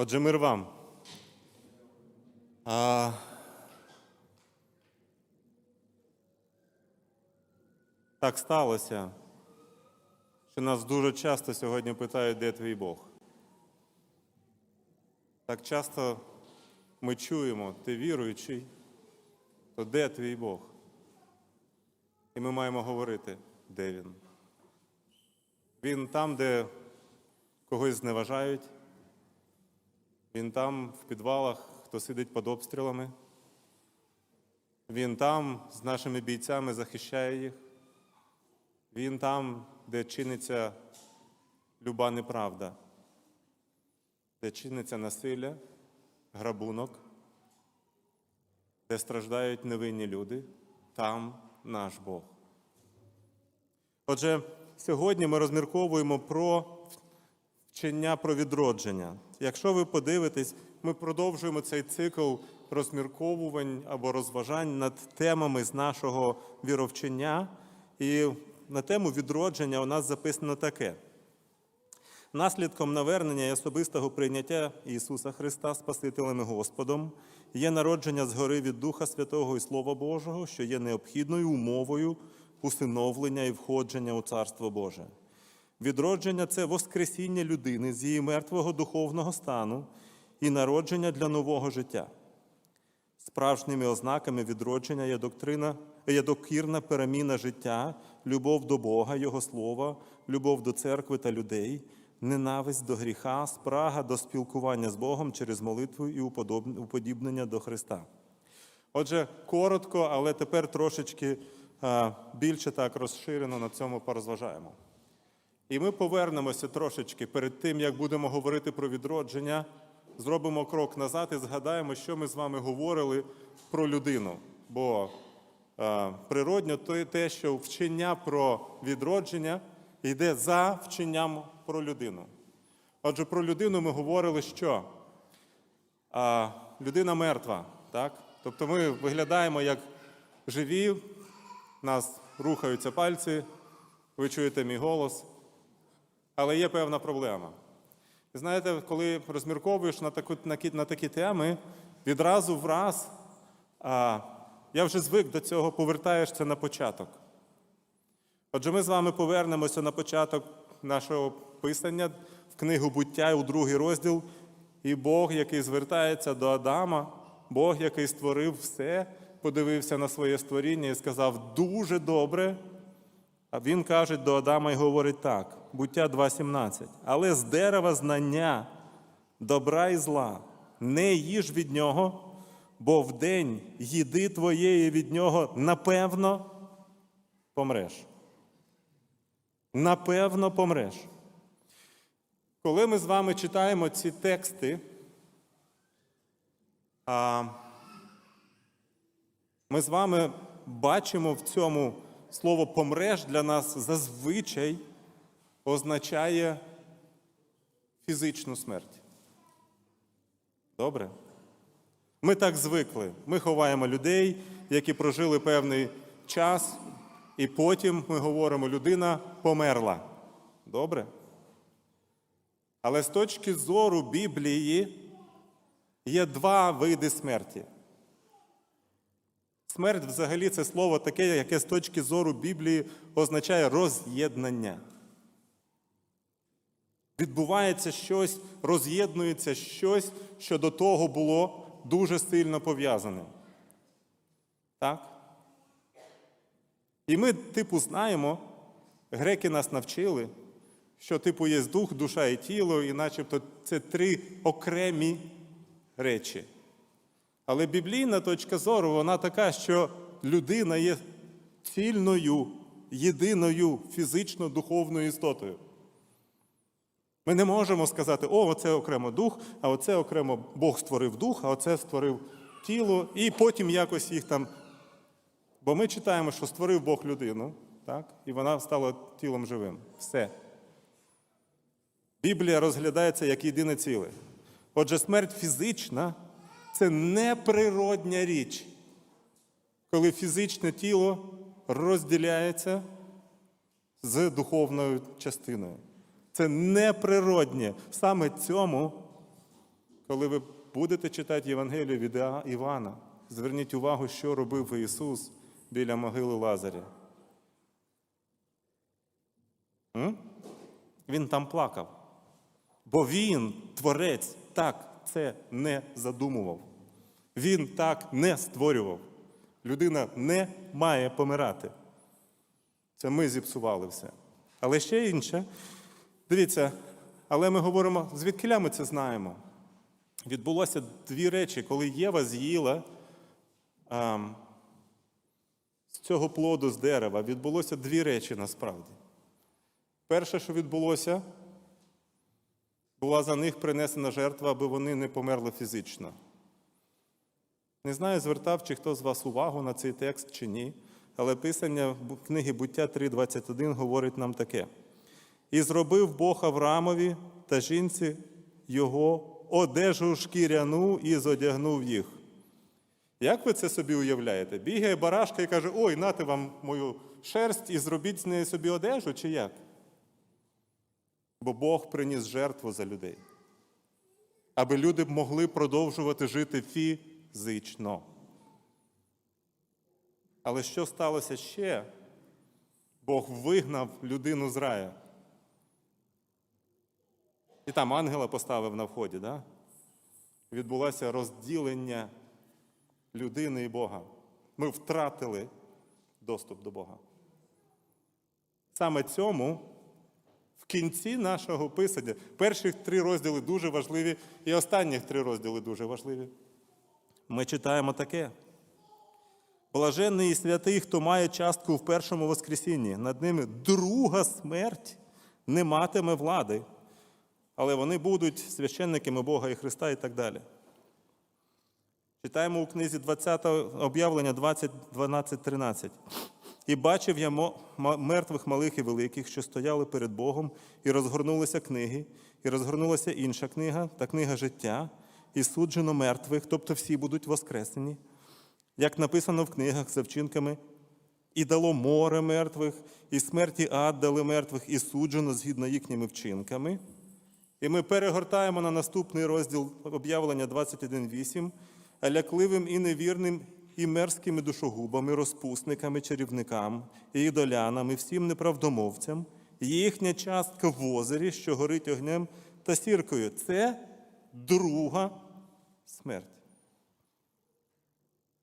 Отже, мир вам. А... Так сталося, що нас дуже часто сьогодні питають, де твій Бог. Так часто ми чуємо, ти віруючий, то де твій Бог? І ми маємо говорити, де він. Він там, де когось зневажають, він там, в підвалах, хто сидить під обстрілами. Він там з нашими бійцями захищає їх. Він там, де чиниться люба неправда, де чиниться насилля, грабунок, де страждають невинні люди, там наш Бог. Отже, сьогодні ми розмірковуємо про вчення про відродження. Якщо ви подивитесь, ми продовжуємо цей цикл розмірковувань або розважань над темами з нашого віровчення. І на тему відродження у нас записано таке. Наслідком навернення і особистого прийняття Ісуса Христа Спасителем і Господом є народження згори від Духа Святого і Слова Божого, що є необхідною умовою усиновлення і входження у Царство Боже. Відродження це воскресіння людини з її мертвого духовного стану і народження для нового життя. Справжніми ознаками відродження є доктрина, є докірна переміна життя, любов до Бога, Його слова, любов до церкви та людей, ненависть до гріха, спрага до спілкування з Богом через молитву і уподібнення до Христа. Отже, коротко, але тепер трошечки більше так розширено на цьому порозважаємо. І ми повернемося трошечки перед тим, як будемо говорити про відродження, зробимо крок назад і згадаємо, що ми з вами говорили про людину. Бо е, природньо то те, що вчення про відродження йде за вченням про людину. Отже, про людину ми говорили, що а, людина мертва, так? Тобто ми виглядаємо як живі, нас рухаються пальці, ви чуєте мій голос. Але є певна проблема. Знаєте, коли розмірковуєш на, таку, на, на такі теми, відразу враз, а, я вже звик до цього, повертаєшся на початок. Отже, ми з вами повернемося на початок нашого писання в книгу буття у другий розділ. І Бог, який звертається до Адама, Бог, який створив все, подивився на своє створіння і сказав: дуже добре. А він каже до Адама і говорить так: буття 2.17. Але з дерева знання, добра і зла, не їж від нього, бо в день їди твоєї від нього, напевно, помреш. Напевно, помреш. Коли ми з вами читаємо ці тексти, ми з вами бачимо в цьому слово помреш для нас зазвичай означає фізичну смерть. Добре? Ми так звикли. Ми ховаємо людей, які прожили певний час, і потім ми говоримо, людина померла. Добре? Але з точки зору Біблії є два види смерті. Смерть взагалі це слово таке, яке з точки зору Біблії означає роз'єднання. Відбувається щось, роз'єднується щось, що до того було дуже сильно пов'язане. Так? І ми, типу, знаємо, греки нас навчили, що, типу, є дух, душа і тіло, і начебто це три окремі речі. Але біблійна точка зору, вона така, що людина є цільною, єдиною фізично-духовною істотою. Ми не можемо сказати, о, оце окремо дух, а оце окремо Бог створив дух, а оце створив тіло, і потім якось їх там. Бо ми читаємо, що створив Бог людину, так? і вона стала тілом живим. Все. Біблія розглядається як єдине ціле. Отже, смерть фізична це неприродня річ, коли фізичне тіло розділяється з духовною частиною. Це неприроднє. Саме цьому Коли ви будете читати Євангелію від Івана, зверніть увагу, що робив Ісус біля могили Лазаря. Він там плакав. Бо він, творець, так це не задумував. Він так не створював. Людина не має помирати. Це ми зіпсували все. Але ще інше. Дивіться, але ми говоримо, звідкиля ми це знаємо. Відбулося дві речі, коли Єва з'їла ем, з цього плоду з дерева, відбулося дві речі насправді. Перше, що відбулося, була за них принесена жертва, аби вони не померли фізично. Не знаю, звертав чи хто з вас увагу на цей текст чи ні, але писання книги Буття 3.21 говорить нам таке: І зробив Бог Авраамові та жінці його одежу шкіряну і зодягнув їх. Як ви це собі уявляєте? Бігає барашка і каже: Ой, нате вам мою шерсть і зробіть з неї собі одежу, чи як? Бо Бог приніс жертву за людей, аби люди могли продовжувати жити фізично. Але що сталося ще? Бог вигнав людину з рая. І там ангела поставив на вході, да? відбулося розділення людини і Бога. Ми втратили доступ до Бога. Саме цьому в кінці нашого писання перших три розділи дуже важливі, і останніх три розділи дуже важливі. Ми читаємо таке. Блаженний і святий, хто має частку в першому Воскресінні. Над ними друга смерть не матиме влади, але вони будуть священниками Бога і Христа і так далі. Читаємо у книзі 20 об'явлення 20, 12, 13. І бачив я мертвих малих і великих, що стояли перед Богом, і розгорнулися книги, і розгорнулася інша книга, та книга життя, і суджено мертвих, тобто всі будуть воскресені, як написано в книгах за вчинками, і дало море мертвих, і смерті ад дали мертвих, і суджено згідно їхніми вчинками. І ми перегортаємо на наступний розділ об'явлення 21.8. А лякливим і невірним, і мерзкими душогубами, розпусниками, чарівникам, і ідолянам, і всім неправдомовцям, їхня частка в озері, що горить огнем та сіркою. Це друга смерть.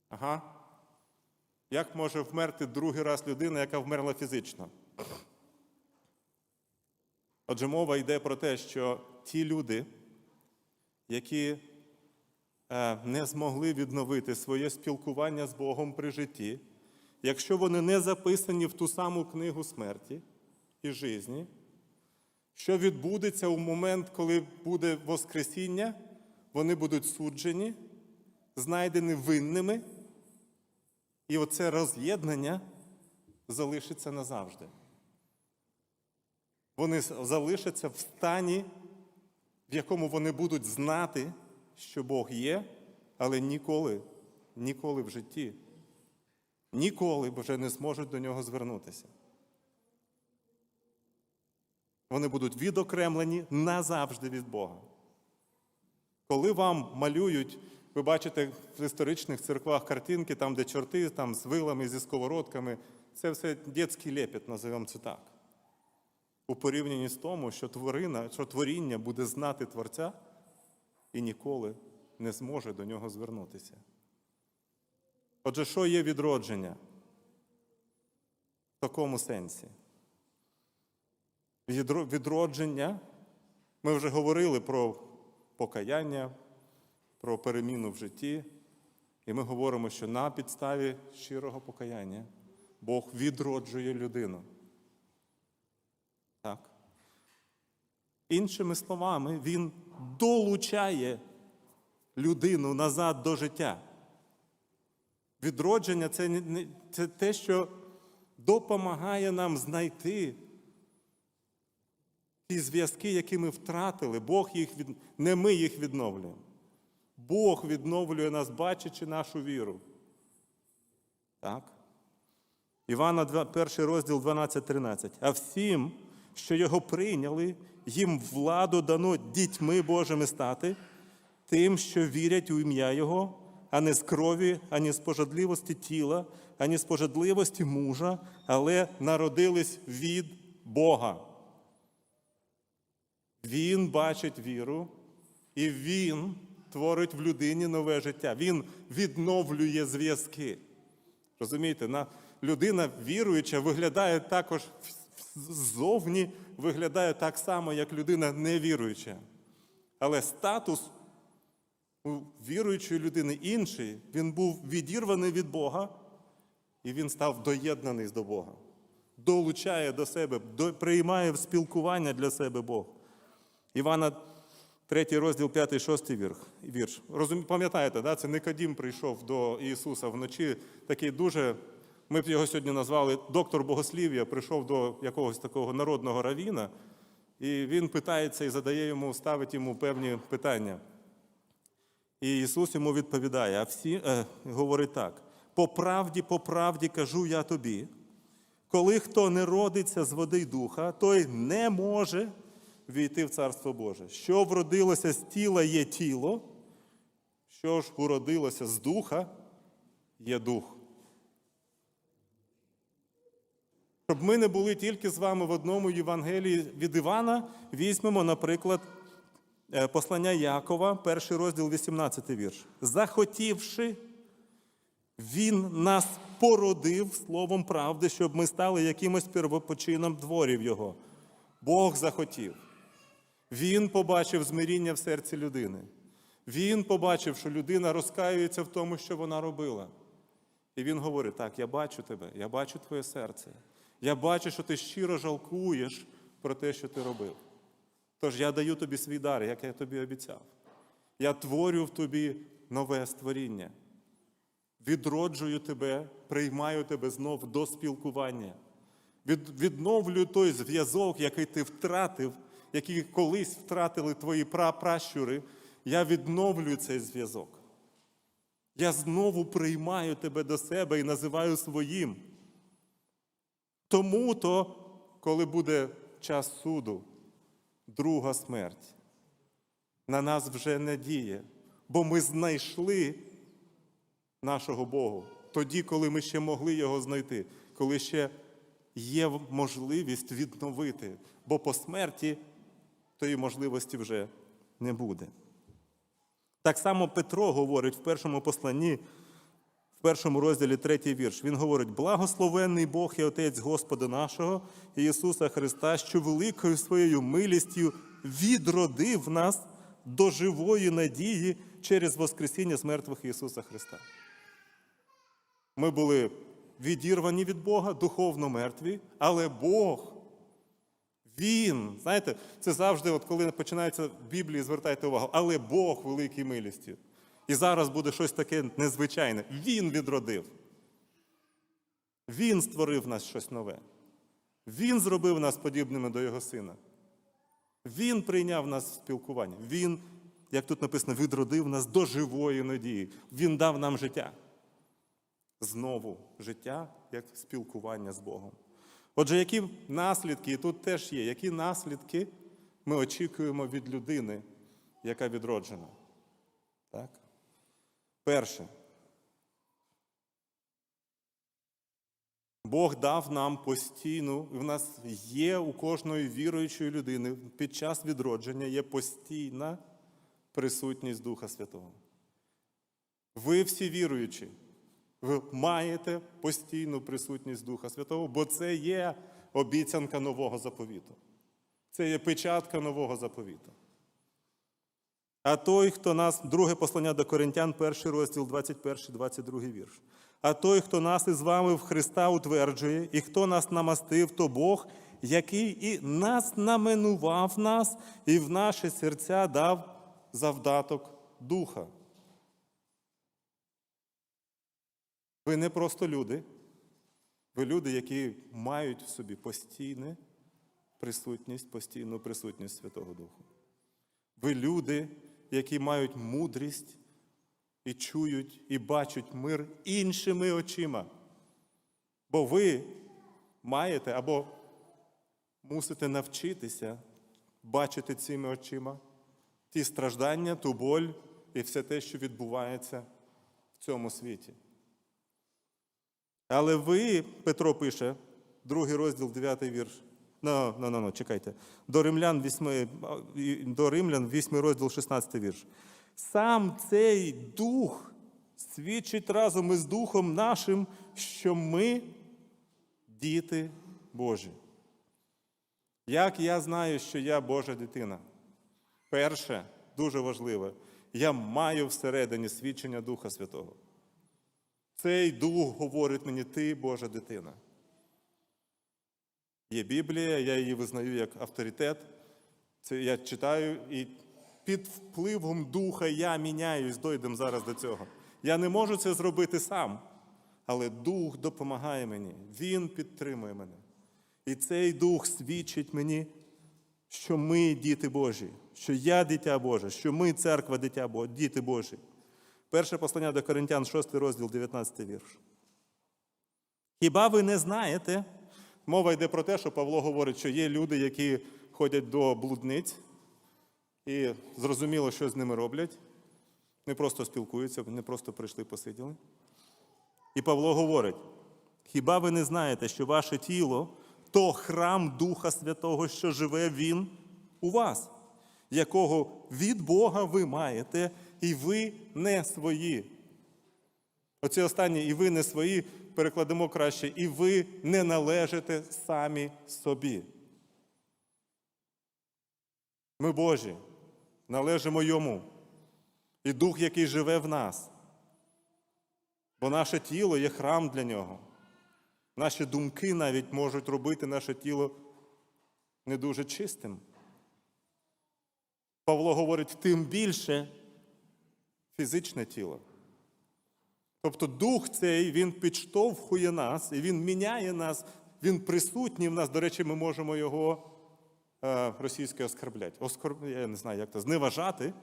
Ага. Як може вмерти другий раз людина, яка вмерла фізично? Отже, мова йде про те, що ті люди, які е, не змогли відновити своє спілкування з Богом при житті, якщо вони не записані в ту саму книгу смерті і житті, що відбудеться у момент, коли буде Воскресіння, вони будуть суджені, знайдені винними, і оце роз'єднання залишиться назавжди. Вони залишаться в стані, в якому вони будуть знати, що Бог є, але ніколи, ніколи в житті, ніколи вже не зможуть до нього звернутися. Вони будуть відокремлені назавжди від Бога. Коли вам малюють, ви бачите в історичних церквах картинки, там, де чорти, там з вилами, зі сковородками, це все дитячий лепет, називаємо це так у порівнянні з тому, що тварина, що творіння буде знати Творця і ніколи не зможе до нього звернутися. Отже, що є відродження? В такому сенсі. Відродження, ми вже говорили про покаяння, про переміну в житті, і ми говоримо, що на підставі щирого покаяння Бог відроджує людину. Так. Іншими словами, він долучає людину назад до життя. Відродження це, це те, що допомагає нам знайти ті зв'язки, які ми втратили. Бог їх від... Не ми їх відновлюємо. Бог відновлює нас, бачачи нашу віру. Так? Івана, два- перший розділ 12-13. А всім, що його прийняли, їм владу дано дітьми Божими стати, тим, що вірять у ім'я Його, а не з крові, ані з пожадливості тіла, ані з пожадливості мужа, але народились від Бога. Він бачить віру, і він творить в людині нове життя. Він відновлює зв'язки. Розумієте, на людина віруюча виглядає також ззовні, виглядає так само, як людина невіруюча. Але статус у віруючої людини інший, він був відірваний від Бога, і він став доєднаний до Бога. Долучає до себе, приймає в спілкування для себе Бог. Івана 3 розділ 5, 6 вірш. пам'ятаєте, да? це Никодім прийшов до Ісуса вночі, такий дуже, ми б його сьогодні назвали доктор богослів'я, прийшов до якогось такого народного равіна, і він питається і задає йому, ставить йому певні питання. І Ісус йому відповідає, а всі е, говорить так: по правді, по правді кажу я тобі, коли хто не родиться з води й духа, той не може війти в Царство Боже. Що вродилося з тіла є тіло, що ж уродилося з духа є дух. Щоб ми не були тільки з вами в одному Євангелії від Івана, візьмемо, наприклад, е, послання Якова, перший розділ, 18 вірш. Захотівши, він нас породив словом правди, щоб ми стали якимось первопочином дворів Його. Бог захотів. Він побачив змиріння в серці людини. Він побачив, що людина розкаюється в тому, що вона робила. І він говорить: так, я бачу тебе, я бачу твоє серце. Я бачу, що ти щиро жалкуєш про те, що ти робив. Тож я даю тобі свій дар, як я тобі обіцяв. Я творю в тобі нове створіння. Відроджую тебе, приймаю тебе знов до спілкування. Від, відновлюю той зв'язок, який ти втратив, який колись втратили твої прапращури. Я відновлюю цей зв'язок. Я знову приймаю тебе до себе і називаю своїм. Тому то, коли буде час суду, друга смерть, на нас вже не діє, бо ми знайшли нашого Богу тоді, коли ми ще могли його знайти, коли ще є можливість відновити, бо по смерті тої можливості вже не буде. Так само Петро говорить в першому посланні, першому розділі третій вірш. Він говорить: благословенний Бог і Отець Господа нашого Ісуса Христа, що великою своєю милістю відродив нас до живої надії через Воскресіння з мертвих Ісуса Христа. Ми були відірвані від Бога, духовно мертві, але Бог, Він, знаєте, це завжди, от коли починається в Біблії, звертайте увагу, але Бог великий милістю. І зараз буде щось таке незвичайне. Він відродив. Він створив нас щось нове. Він зробив нас подібними до Його сина. Він прийняв нас в спілкування. Він, як тут написано, відродив нас до живої надії. Він дав нам життя. Знову життя як спілкування з Богом. Отже, які наслідки, і тут теж є, які наслідки ми очікуємо від людини, яка відроджена? Так? Перше. Бог дав нам постійну, в нас є у кожної віруючої людини під час відродження є постійна присутність Духа Святого. Ви всі віруючі, ви маєте постійну присутність Духа Святого, бо це є обіцянка нового заповіту. Це є печатка нового заповіту. А той, хто нас, друге послання до Коринтян, перший розділ, 21, 22 вірш. А той, хто нас із вами в Христа утверджує, і хто нас намастив, то Бог, який і нас наменував нас, і в наші серця дав завдаток Духа. Ви не просто люди, ви люди, які мають в собі постійну присутність, постійну присутність Святого Духу. Ви люди, які мають мудрість і чують, і бачать мир іншими очима. Бо ви маєте або мусите навчитися бачити цими очима ті страждання, ту боль, і все те, що відбувається в цьому світі. Але ви, Петро пише, другий розділ, дев'ятий вірш. Ну, ну, ну, ну, чекайте. До Римлян, 8, до Римлян, 8 розділ, 16 вірш. Сам цей дух свідчить разом із Духом нашим, що ми діти Божі. Як я знаю, що я Божа дитина? Перше, дуже важливе, я маю всередині свідчення Духа Святого. Цей дух говорить мені, ти Божа дитина. Є Біблія, я її визнаю як авторитет. Це я читаю, і під впливом духа я міняюсь, дойдемо зараз до цього. Я не можу це зробити сам, але дух допомагає мені, він підтримує мене. І цей дух свідчить мені, що ми діти Божі, що я дитя Боже, що ми церква дитя Божі, діти Божі. Перше послання до Коринтян, 6 розділ, 19 вірш. Хіба ви не знаєте? Мова йде про те, що Павло говорить, що є люди, які ходять до блудниць, і зрозуміло, що з ними роблять. Не просто спілкуються, не просто прийшли, посиділи. І Павло говорить: хіба ви не знаєте, що ваше тіло то храм Духа Святого, що живе Він у вас, якого від Бога ви маєте, і ви не свої. Оці останні, і ви не свої, перекладемо краще, і ви не належите самі собі. Ми Божі, належимо Йому. І Дух, який живе в нас. Бо наше тіло є храм для нього. Наші думки навіть можуть робити наше тіло не дуже чистим. Павло говорить, тим більше фізичне тіло. Тобто дух цей, він підштовхує нас, і він міняє нас, він присутній в нас. До речі, ми можемо його е, російською оскорбляти. Оскор... Я не знаю, як то зневажати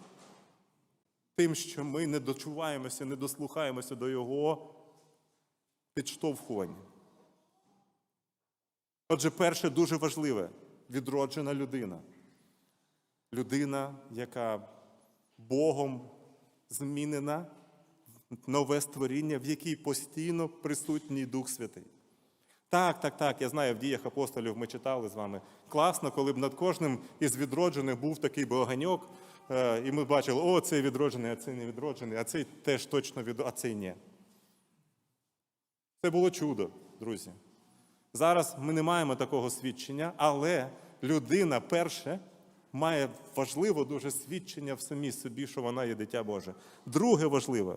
тим, що ми не дочуваємося, не дослухаємося до його підштовхування. Отже, перше дуже важливе відроджена людина. Людина, яка Богом змінена, нове створіння, в якій постійно присутній Дух Святий. Так, так, так, я знаю, в діях апостолів ми читали з вами. Класно, коли б над кожним із відроджених був такий боганьок, е, і ми бачили, о, цей відроджений, а цей не відроджений, а цей теж точно відроджений, а цей ні. Це було чудо, друзі. Зараз ми не маємо такого свідчення, але людина перше має важливо дуже свідчення в самій собі, що вона є дитя Боже. Друге важливе,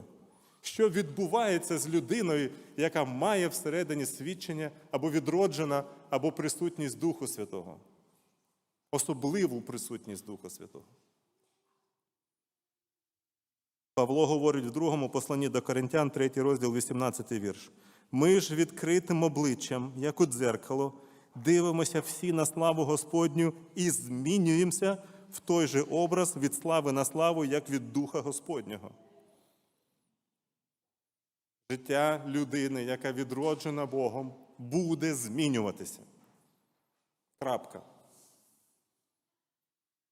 що відбувається з людиною, яка має всередині свідчення або відроджена, або присутність Духу Святого. Особливу присутність Духа Святого. Павло говорить в другому посланні до Коринтян, 3 розділ, 18 вірш. Ми ж відкритим обличчям, як у дзеркало, дивимося всі на славу Господню і змінюємося в той же образ від слави на славу, як від Духа Господнього. Життя людини, яка відроджена Богом, буде змінюватися. Крапка.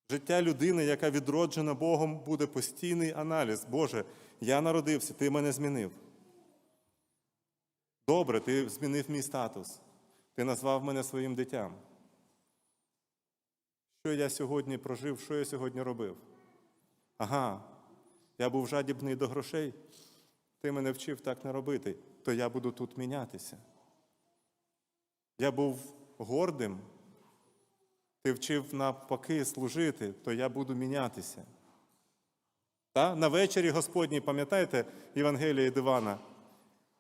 Життя людини, яка відроджена Богом, буде постійний аналіз. Боже, я народився, ти мене змінив. Добре, ти змінив мій статус. Ти назвав мене своїм дитям. Що я сьогодні прожив, що я сьогодні робив? Ага, я був жадібний до грошей. Ти мене вчив так не робити, то я буду тут мінятися. Я був гордим, ти вчив навпаки служити, то я буду мінятися. Та? На вечері Господній, пам'ятаєте Євангелія від?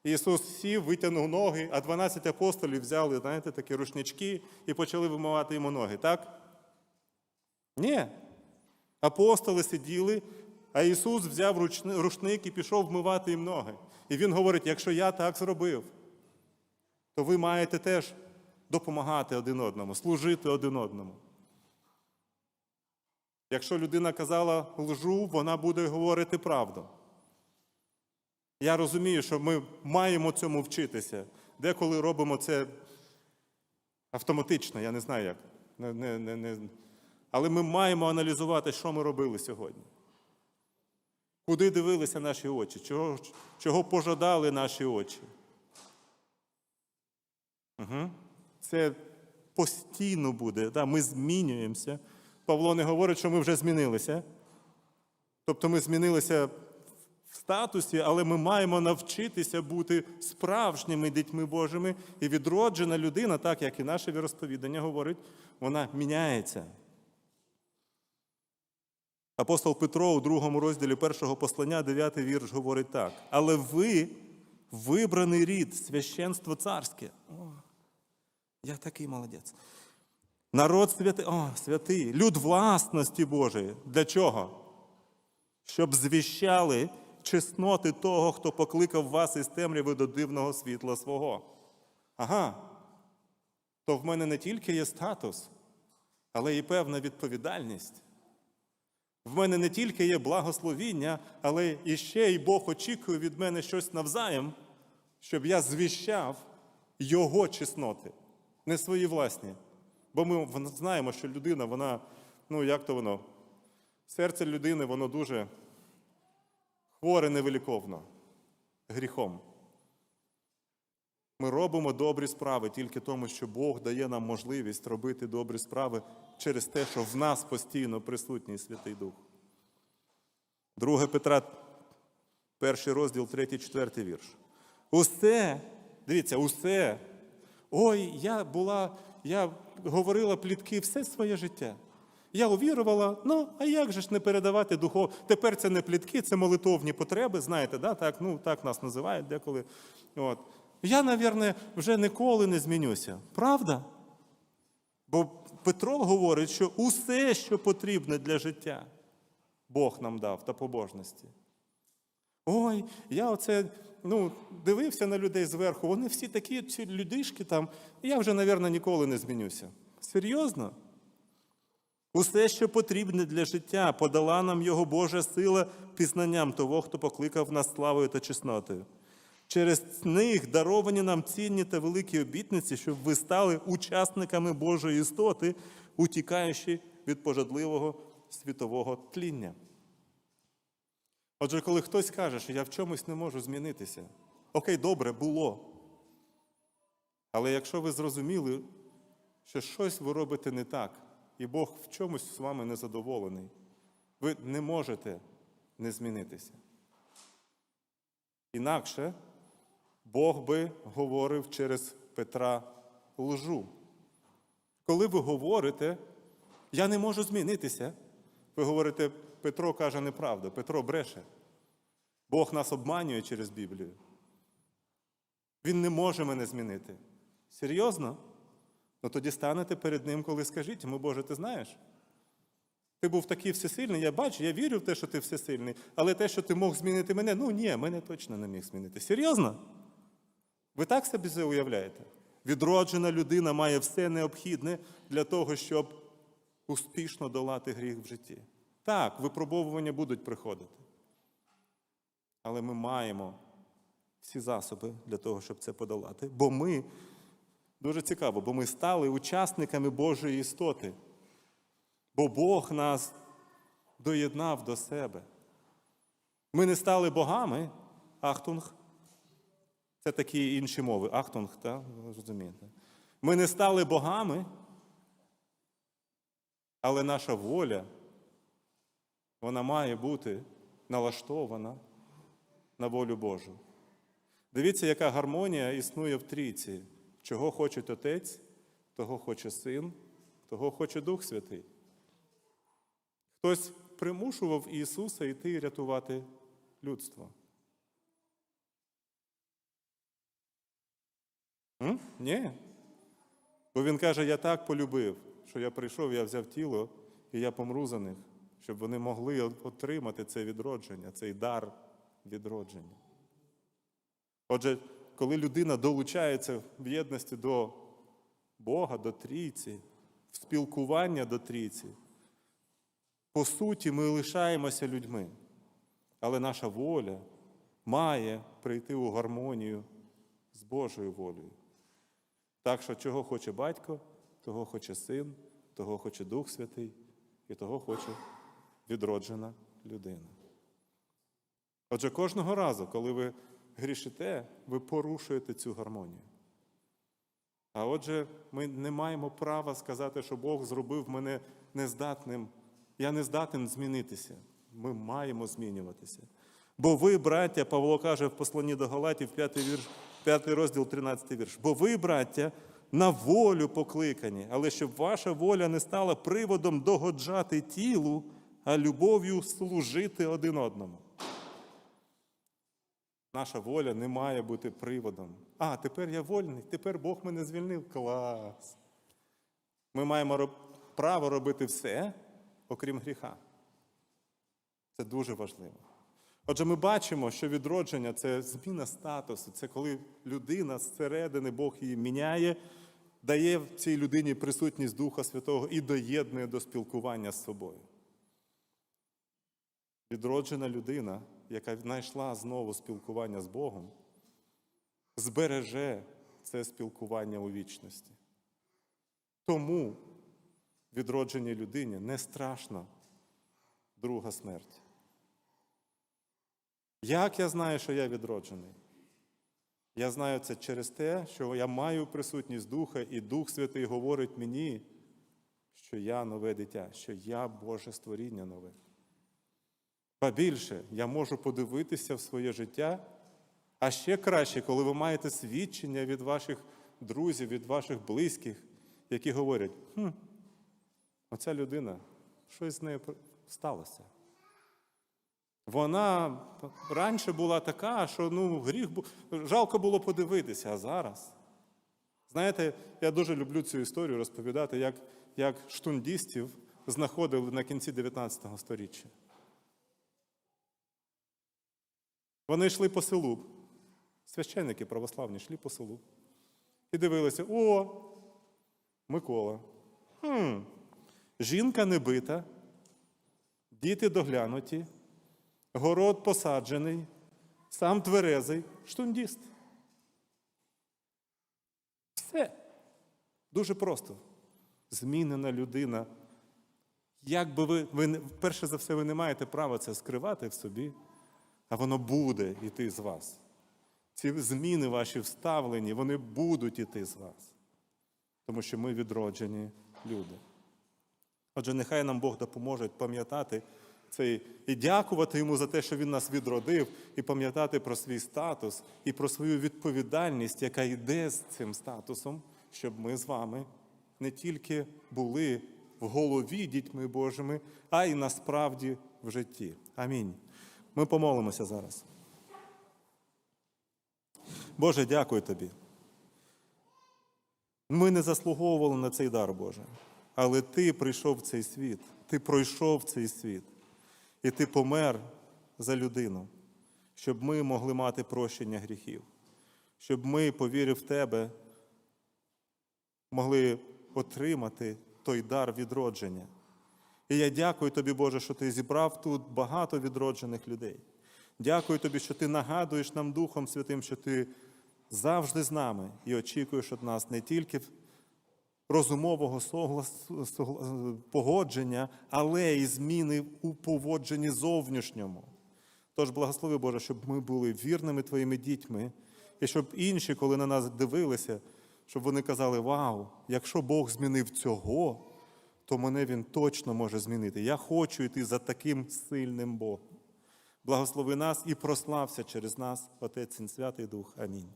Ісус сів, витягнув ноги, а 12 апостолів взяли, знаєте, такі рушнички і почали вимивати йому ноги, так? Ні. Апостоли сиділи, а Ісус взяв рушник і пішов вмивати їм ноги. І Він говорить: якщо я так зробив, то ви маєте теж допомагати один одному, служити один одному. Якщо людина казала лжу, вона буде говорити правду. Я розумію, що ми маємо цьому вчитися. Деколи робимо це автоматично, я не знаю як. Не, не, не. Але ми маємо аналізувати, що ми робили сьогодні. Куди дивилися наші очі? Чого, чого пожадали наші очі? Угу. Це постійно буде. Да? Ми змінюємося. Павло не говорить, що ми вже змінилися. Тобто ми змінилися в статусі, але ми маємо навчитися бути справжніми дітьми Божими. І відроджена людина, так як і наше віросповідання говорить, вона міняється. Апостол Петро у другому розділі першого послання, 9 вірш, говорить так. Але ви вибраний рід, священство царське. О, я такий молодець. Народ святий, о, святий, люд власності Божої. Для чого? Щоб звіщали чесноти того, хто покликав вас із темряви до дивного світла свого. Ага. То в мене не тільки є статус, але і певна відповідальність. В мене не тільки є благословіння, але і ще й Бог очікує від мене щось навзаєм, щоб я звіщав Його чесноти, не свої власні. Бо ми знаємо, що людина, вона, ну як то воно, серце людини, воно дуже хворе невиліковно, гріхом. Ми робимо добрі справи тільки тому, що Бог дає нам можливість робити добрі справи через те, що в нас постійно присутній Святий Дух. 2 Петра, перший розділ, 3, 4 вірш. Усе, дивіться, усе. Ой, я була, я говорила плітки все своє життя. Я увірувала, ну, а як же ж не передавати духов? Тепер це не плітки, це молитовні потреби, знаєте, да? так, ну, так нас називають деколи. От. Я, мабуть, вже ніколи не змінюся. Правда? Бо Петро говорить, що усе, що потрібне для життя, Бог нам дав та побожності. Ой, я оце ну, дивився на людей зверху, вони всі такі ці людишки там, і я вже, мабуть, ніколи не змінюся. Серйозно? Усе, що потрібне для життя, подала нам Його Божа сила пізнанням того, хто покликав нас славою та чеснотою. Через них даровані нам цінні та великі обітниці, щоб ви стали учасниками Божої істоти, утікаючи від пожадливого світового тління. Отже, коли хтось каже, що я в чомусь не можу змінитися, окей, добре, було. Але якщо ви зрозуміли, що щось ви робите не так, і Бог в чомусь з вами незадоволений, ви не можете не змінитися. Інакше Бог би говорив через Петра лжу. Коли ви говорите, я не можу змінитися, ви говорите, Петро каже неправду, Петро бреше. Бог нас обманює через Біблію. Він не може мене змінити. Серйозно? Ну тоді станете перед ним, коли скажіть йому, Боже, ти знаєш? Ти був такий всесильний, я бачу, я вірю в те, що ти всесильний, але те, що ти мог змінити мене, ну ні, мене точно не міг змінити. Серйозно? Ви так собі це уявляєте? Відроджена людина має все необхідне для того, щоб успішно долати гріх в житті. Так, випробовування будуть приходити. Але ми маємо всі засоби для того, щоб це подолати. Бо ми, дуже цікаво, бо ми стали учасниками Божої істоти. Бо Бог нас доєднав до себе. Ми не стали богами, Ахтунг. Це такі інші мови. Ахтунг, так? Ви розумієте? Ми не стали богами, але наша воля, вона має бути налаштована на волю Божу. Дивіться, яка гармонія існує в трійці. Чого хоче Отець, того хоче Син, того хоче Дух Святий. Хтось примушував Ісуса йти рятувати людство. М? Ні. Бо він каже, я так полюбив, що я прийшов, я взяв тіло, і я помру за них, щоб вони могли отримати це відродження, цей дар відродження. Отже, коли людина долучається в єдності до Бога, до трійці, в спілкування до трійці, по суті, ми лишаємося людьми, але наша воля має прийти у гармонію з Божою волею. Так що, чого хоче батько, того хоче син, того хоче Дух Святий і того хоче відроджена людина. Отже, кожного разу, коли ви грішите, ви порушуєте цю гармонію. А отже, ми не маємо права сказати, що Бог зробив мене нездатним. Я не здатен змінитися. Ми маємо змінюватися. Бо ви, браття, Павло каже в посланні до Галатів, 5 вірш, 5 розділ, 13 вірш. Бо ви, браття, на волю покликані, але щоб ваша воля не стала приводом догоджати тілу, а любов'ю служити один одному. Наша воля не має бути приводом. А, тепер я вольний, тепер Бог мене звільнив. Клас. Ми маємо роб- право робити все, окрім гріха. Це дуже важливо. Отже, ми бачимо, що відродження це зміна статусу, це коли людина зсередини Бог її міняє, дає цій людині присутність Духа Святого і доєднує до спілкування з собою. Відроджена людина, яка знайшла знову спілкування з Богом, збереже це спілкування у вічності. Тому відродженій людині не страшна друга смерть. Як я знаю, що я відроджений? Я знаю це через те, що я маю присутність Духа, і Дух Святий говорить мені, що я нове дитя, що я Боже створіння нове. Ба більше, я можу подивитися в своє життя, а ще краще, коли ви маєте свідчення від ваших друзів, від ваших близьких, які говорять, хм, оця людина, щось з нею сталося. Вона раніше була така, що ну, гріх бу- жалко було подивитися, а зараз. Знаєте, я дуже люблю цю історію розповідати, як, як штундістів знаходили на кінці 19 століття. Вони йшли по селу, священники православні йшли по селу. І дивилися: о, Микола. Хм, жінка не бита, діти доглянуті, город посаджений, сам тверезий, штундіст. Все. Дуже просто. Змінена людина. Як би ви, ви, перше за все, ви не маєте права це скривати в собі, а воно буде йти з вас. Ці зміни ваші вставлені, вони будуть йти з вас. Тому що ми відроджені люди. Отже, нехай нам Бог допоможе пам'ятати цей і дякувати йому за те, що він нас відродив, і пам'ятати про свій статус і про свою відповідальність, яка йде з цим статусом, щоб ми з вами не тільки були в голові дітьми Божими, а й насправді в житті. Амінь. Ми помолимося зараз. Боже, дякую тобі. Ми не заслуговували на цей дар, Боже. Але Ти прийшов в цей світ, Ти пройшов цей світ, і Ти помер за людину, щоб ми могли мати прощення гріхів, щоб ми, повірив в Тебе, могли отримати той дар відродження. І я дякую тобі, Боже, що ти зібрав тут багато відроджених людей. Дякую тобі, що ти нагадуєш нам Духом Святим, що ти завжди з нами і очікуєш від нас не тільки розумового погодження, але й зміни у поводженні зовнішньому. Тож благослови, Боже, щоб ми були вірними твоїми дітьми, і щоб інші, коли на нас дивилися, щоб вони казали: Вау, якщо Бог змінив цього, то мене він точно може змінити. Я хочу йти за таким сильним Богом. Благослови нас і прослався через нас, Отець і Святий Дух. Амінь.